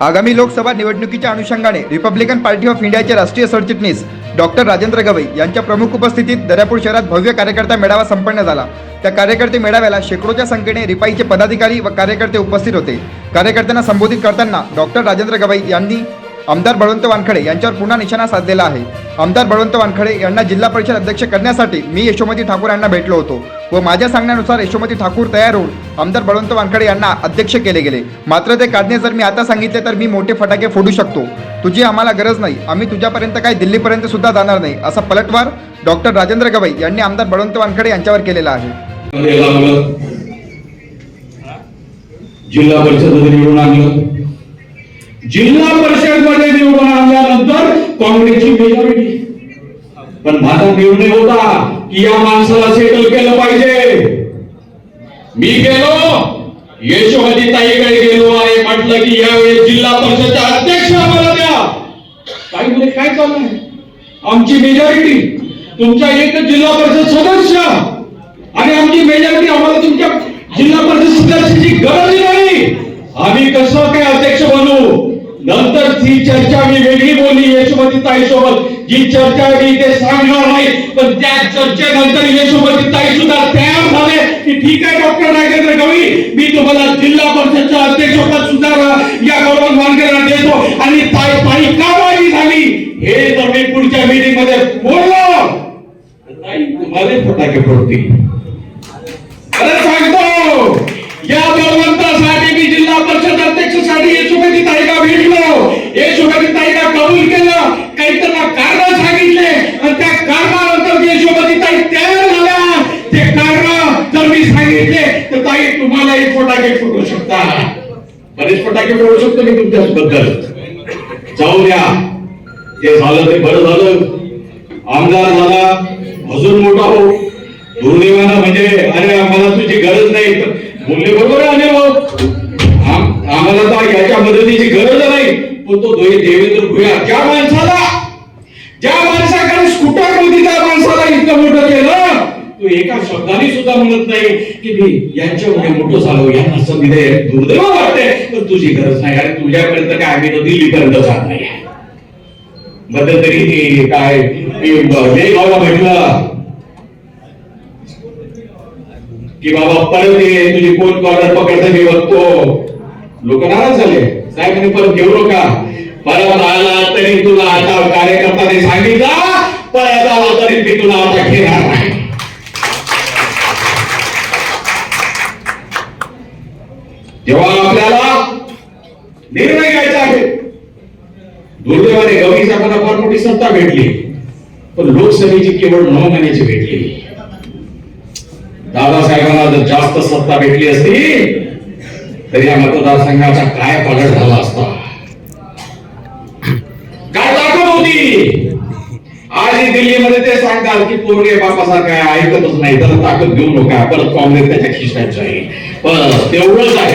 आगामी लोकसभा निवडणुकीच्या अनुषंगाने रिपब्लिकन पार्टी ऑफ इंडियाचे राष्ट्रीय सरचिटणीस डॉक्टर राजेंद्र गवई यांच्या प्रमुख उपस्थितीत दर्यापूर शहरात भव्य कार्यकर्ता मेळावा संपन्न झाला. त्या कार्यकर्ते मेळाव्याला शेकडोच्या संख्येने रिपाईचे पदाधिकारी व कार्यकर्ते उपस्थित होते. कार्यकर्त्यांना संबोधित करताना डॉक्टर राजेंद्र गवई यांनी आमदार बळवंत वानखडे यांच्यावर पुन्हा निशाणा साधलेला आहे. आमदार बळवंत वानखडे यांना जिल्हा परिषद अध्यक्ष करण्यासाठी मी यशोमती ठाकूर यांना भेटलो होतो. व माझ्या सांगण्यानुसार यशोमती ठाकूर तयार होऊन आमदार बळवंत वानखडे यांना अध्यक्ष केले गेले. मात्र ते काढणे जर मी आता सांगितले तर मी मोठे फटाके फोडू शकतो. तुझी आम्हाला गरज नाही. आम्ही तुझ्यापर्यंत काही दिल्लीपर्यंत सुद्धा जाणार नाही असा पलटवार डॉक्टर राजेंद्र गवई यांनी आमदार बळवंत वानखडे यांच्यावर केलेला आहे. जिल्हा परिषदमध्ये निवडून आणलं. जिल्हा परिषदमध्ये निवडून आणल्यानंतर काँग्रेसची मेजॉरिटी. पण माझा निर्णय होता की या माणसाला सेटल केलं पाहिजे. मी गेलो. यशोमती ताईकडे गेलो आणि म्हटलं की यावेळी जिल्हा परिषदच्या अध्यक्ष आम्हाला द्या. काही म्हणजे काय चालू आहे? आमची मेजॉरिटी तुमच्या एक जिल्हा परिषद सदस्य. आणि आमची मेजॉरिटी आम्हाला तुमच्या जिल्हा परिषद सदस्याची गरज नाही. आम्ही कसं काय अध्यक्ष बनू? नंतर ती चर्चा मी वेगळी बोलली यशोमती ताई सोबत जी चर्चा मी इथे सांगणार नाही पण त्या चर्चेनंतर यशोमती ताई सुद्धा तयार झाले की ठीक आहे डॉक्टर नागेंद्र गवळी मी तुम्हाला जिल्हा परिषदच्या अध्यक्षपद सुद्धा या गौरव वानकरांना देतो आणि ताई ताई का झाली. हे जर मी पुढच्या मीटिंगमध्ये बोललो ताई तुम्हाला फटाके फोडतील अरे सांगतो या बळवंतासाठी मी जिल्हा परिषद अध्यक्षसाठी यशोमती ताईला भेटलो यशोमती ताईला कबूल केलं काही त्यांना कारण सांगितले आणि त्या कारणानंतर यशोमती ताई तयार झाल्या ते कारण जर मी सांगितले तर ताई तुम्हाला एक फटाके फुटू शकता. बरेच फटाके फोडू शकतो मी तुमच्याबद्दल. जाऊ द्या. ते झालं ते बरं झालं. आमदार झाला अजून मोठा हो. दुर्दैवानं म्हणजे अरे आम्हाला तुझी गरज नाही. बोलले बरोबर आहे अनिल आम्हाला तर याच्या मदतीची गरज नाही. पण तो देवेंद्र भुया ज्या माणसाला ज्या तो एका शब्दाने सुद्धा म्हणत नाही की मी यांच्यामुळे मोठं झालो यांना संधी दे दुर्दैव वाटते पण तुझी गरज नाही. आणि तुझ्यापर्यंत काय आम्ही तर दिल्लीपर्यंत जात नाही मध्यंतरी तरी काय ती मेघावला भेटलं. की बाबा परत ये तुझी कोण कॉर्नर पकडते मी बघतो. लोक नाराज झाले. साहेब म्हणे परत घेऊ नका. परत आला तरी तुला आता कार्यकर्त्याने सांगितलं परत आला तरी मी तुला आता घेणार नाही. जेव्हा आपल्याला निर्णय घ्यायचा आहे दुर्दैवाने गवळीचा मला फार मोठी सत्ता भेटली. पण लोकसभेची केवळ नऊ महिन्याची भेटली. दादासाहेबांना जर जास्त सत्ता भेटली असती तर या मतदारसंघाचा काय पलट झाला असता? काय ताकद होती? आज दिल्लीमध्ये ते सांगतात की पोरगे बापासारखा ऐकतच नाही त्याला ताकद घेऊ नका परत काँग्रेस त्याच्या खिशात जाईल. पण तेवढंच आहे.